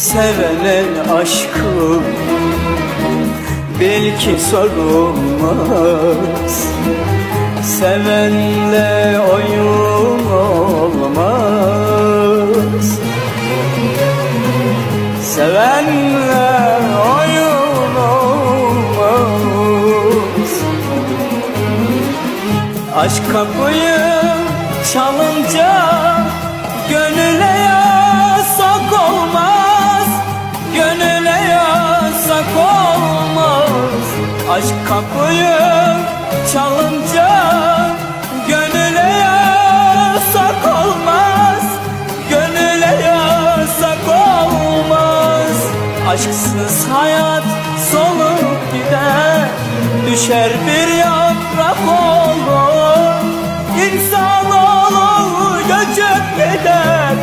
Sevene aşkım Belki sorulmaz. Sevenle oyun olmaz. Sevenle oyun olmaz. Aşk kapıyı çalınca Aşk kapıyı çalınca Gönüle yasak olmaz. Gönüle yasak olmaz. Aşksız hayat solup gider Düşer bir yaprak olur. İnsanoğlu göçüp gider